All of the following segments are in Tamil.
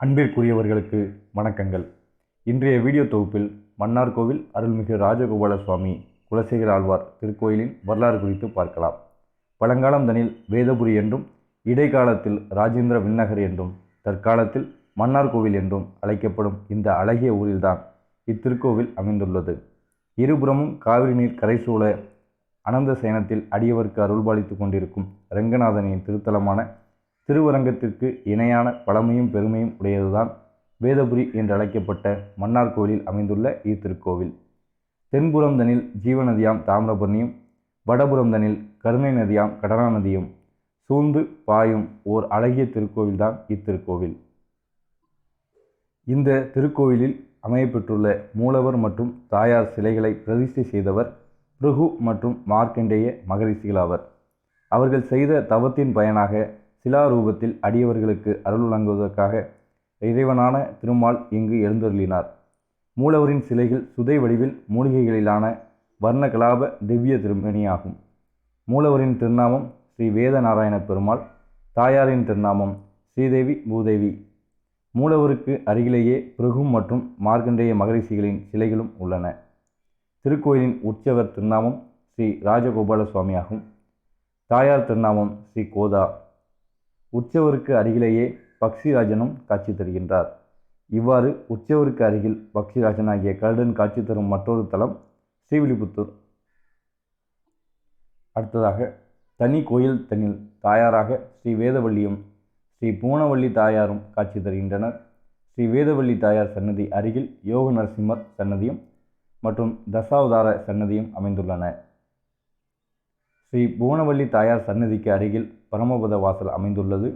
அன்பிற்குரியவர்களுக்கு வணக்கங்கள். இன்றைய வீடியோ தொகுப்பில் மன்னார்கோவில் அருள்மிகு ராஜகோபால சுவாமி குலசேகர ஆழ்வார் திருக்கோயிலின் வரலாறு குறித்து பார்க்கலாம். பழங்காலம் தனில் வேதபுரி என்றும் இடைக்காலத்தில் ராஜேந்திர விண்ணகர் என்றும் தற்காலத்தில் மன்னார்கோவில் என்றும் அழைக்கப்படும் இந்த அழகிய ஊரில்தான் இத்திருக்கோவில் அமைந்துள்ளது. இருபுறமும் காவிரி நீர் கரைசூழ அனந்த சேனத்தில் அடியவருக்கு அருள்பாலித்து கொண்டிருக்கும் ரங்கநாதனின் திருத்தலமான திருவரங்கத்திற்கு இணையான பழமையும் பெருமையும் உடையதுதான் வேதபுரி என்று அழைக்கப்பட்ட மன்னார் கோயிலில் அமைந்துள்ள இத்திருக்கோவில். தென்புறம் தனில் ஜீவநதியாம் தாமிரபரணியும் வடபுறம் தனில் கருணை நதியாம் கடனா நதியும் சூழ்ந்து பாயும் ஓர் அழகிய திருக்கோவில்தான் இத்திருக்கோவில். இந்த திருக்கோவிலில் அமையப்பெற்றுள்ள மூலவர் மற்றும் தாயார் சிலைகளை பிரதிஷ்டை செய்தவர் பிருகு மற்றும் மார்க்கண்டேய மகரிஷிகளாவர். அவர்கள் செய்த தவத்தின் பயனாக சிலாரூபத்தில் அடியவர்களுக்கு அருள் வழங்குவதற்காக இறைவனான திருமால் இங்கு எழுந்தருளினார். மூலவரின் சிலைகள் சுதை வடிவில் மூலிகைகளிலான வர்ணகலாப திவ்ய திருமணியாகும் மூலவரின் திருநாமம் ஸ்ரீ வேதநாராயண பெருமாள் தாயாரின் திருநாமம் ஸ்ரீதேவி பூதேவி. மூலவருக்கு அருகிலேயே பிருகும் மற்றும் மார்க்கண்டேய மகரிஷிகளின் சிலைகளும் உள்ளன. திருக்கோயிலின் உற்சவர் திருநாமம் ஸ்ரீ ராஜகோபால சுவாமியாகும் தாயார் திருநாமம் ஸ்ரீ கோதா. உற்சவருக்கு அருகிலேயே பக்ஷிராஜனும் காட்சி தருகின்றார். இவ்வாறு உற்சவருக்கு அருகில் பக்ஷிராஜனாகிய கருடன் காட்சி தரும் மற்றொரு தலம் ஸ்ரீவில்லிபுத்தூர். அடுத்ததாக தனி கோயில் தனில் தாயாராக ஸ்ரீ வேதவள்ளியும் ஸ்ரீ பூனவள்ளி தாயாரும் காட்சி தருகின்றனர். ஸ்ரீ வேதவள்ளி தாயார் சன்னதி அருகில் யோக நரசிம்மர் சன்னதியும் மற்றும் தசாவதார சன்னதியும் அமைந்துள்ளன. ஸ்ரீ புவனவள்ளி தாயார் சன்னதிக்கு அருகில் பரமபத வாசல் அமைந்துள்ளது.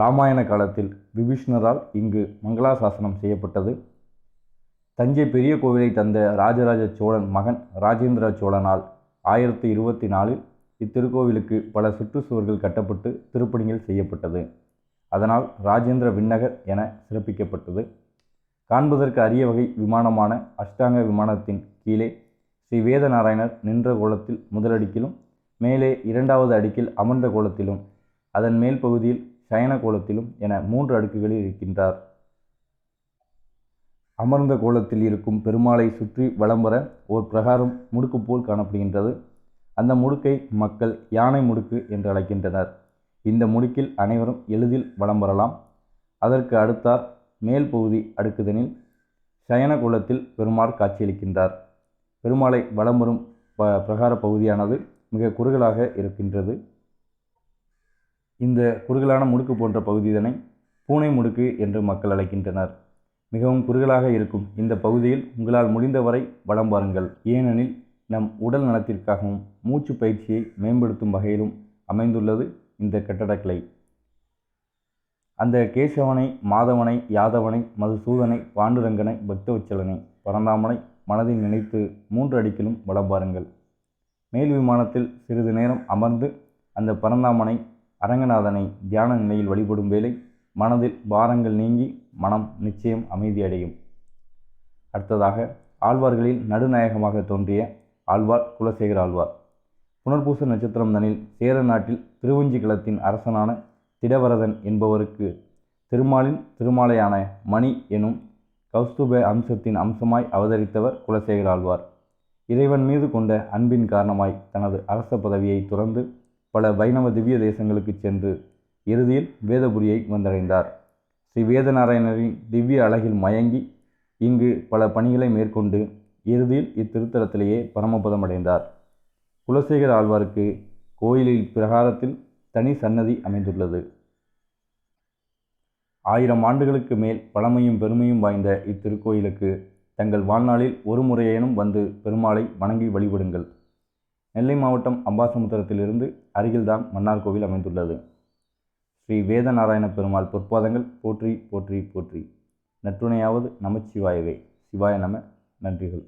ராமாயண காலத்தில் விபீஷ்ணரால் இங்கு மங்களாசாசனம் செய்யப்பட்டது. தஞ்சை பெரிய கோவிலை தந்த ராஜராஜ சோழன் மகன் ராஜேந்திர சோழனால் ஆயிரத்தி இருபத்தி நாலில் இத்திருக்கோவிலுக்கு பல சுற்றுச்சுவர்கள் கட்டப்பட்டு திருப்பணிகள் செய்யப்பட்டது. அதனால் ராஜேந்திர விண்ணகர் என சிறப்பிக்கப்பட்டது. காண்பதற்கு அரிய வகை விமானமான அஷ்டாங்க விமானத்தின் கீழே ஸ்ரீ வேதநாராயணர் நின்ற கோலத்தில் முதலடிக்கிலும் மேலே இரண்டாவது அடுக்கில் அமர்ந்த கோலத்திலும் அதன் மேல் பகுதியில் சயன கோலத்திலும் என மூன்று அடுக்குகளில் இருக்கின்றார். அமர்ந்த கோலத்தில் இருக்கும் பெருமாளை சுற்றி வலம் வர ஓர் பிரகாரம் முடுக்கு போல் காணப்படுகின்றது. அந்த முடுக்கை மக்கள் யானை முடுக்கு என்று அழைக்கின்றனர். இந்த முடுக்கில் அனைவரும் எளிதில் வலம் வரலாம். அதற்கு அடுத்தார் மேல் பகுதி அடுக்குதனில் சயன கோலத்தில் பெருமாள் காட்சியளிக்கின்றார். பெருமாளை வலம் வரும் ப பிரகார பகுதியானது மிக குறுகலாக இருக்கின்றது. இந்த குறுகலான முடுக்கு போன்ற பகுதிதனை பூனை முடுக்கு என்று மக்கள் அழைக்கின்றனர். மிகவும் குறுகலாக இருக்கும் இந்த பகுதியில் உங்களால் முடிந்தவரை வலம் பாருங்கள் ஏனெனில் நம் உடல் நலத்திற்காகவும் மூச்சு பயிற்சியை மேம்படுத்தும் வகையிலும் அமைந்துள்ளது இந்த கட்டடக்கலை அந்த கேசவனை மாதவனை யாதவனை மதுசூதனை பாண்டுரங்கனை பக்தவச்சலனை பரந்தாமனை மனதில் நினைத்து மூன்று அடிக்கிலும் வளம் பாருங்கள் மேல் விமானத்தில் சிறிது நேரம் அமர்ந்து அந்த பரந்தாமனை அரங்கநாதனை தியான நிலையில் வழிபடும் வேளை மனதில் பாரங்கள் நீங்கி மனம் நிச்சயம் அமைதியடையும். அடுத்ததாக ஆழ்வார்களில் நடுநாயகமாக தோன்றிய ஆழ்வார் குலசேகர ஆழ்வார். புனர்பூச நட்சத்திரம் தனில் சேர நாட்டில் திருவஞ்சிகளத்தின் அரசனான திடவரதன் என்பவருக்கு திருமாலின் திருமாலையான மணி எனும் கௌஸ்துப அம்சத்தின் அம்சமாய் அவதரித்தவர் குலசேகர ஆழ்வார். இறைவன் மீது கொண்ட அன்பின் காரணமாய் தனது அரச பதவியை துறந்து பல வைணவ திவ்ய தேசங்களுக்கு சென்று இறுதியில் வேதபுரியை வந்தடைந்தார். ஸ்ரீ வேதநாராயணரின் திவ்ய அழகில் மயங்கி இங்கு பல பணிகளை மேற்கொண்டு இறுதியில் இத்திருத்தலத்திலேயே பரமபதம் அடைந்தார் குலசேகர் ஆழ்வாருக்கு கோயிலில் பிரகாரத்தில் தனி சன்னதி அமைந்துள்ளது. ஆயிரம் ஆண்டுகளுக்கு மேல் பழமையும் பெருமையும் வாய்ந்த இத்திருக்கோயிலுக்கு தங்கள் வாழ்நாளில் ஒரு முறையேனும் வந்து பெருமாளை வணங்கி வழிபடுங்கள். நெல்லை மாவட்டம் அம்பாசமுத்திரத்திலிருந்து அருகில்தான் மன்னார் கோவில் அமைந்துள்ளது. ஸ்ரீ வேதநாராயண பெருமாள் பொற்பாதங்கள் போற்றி போற்றி போற்றி. நற்றுணையாவது நமச்சிவாயவே சிவாய நம. நன்றிகள்.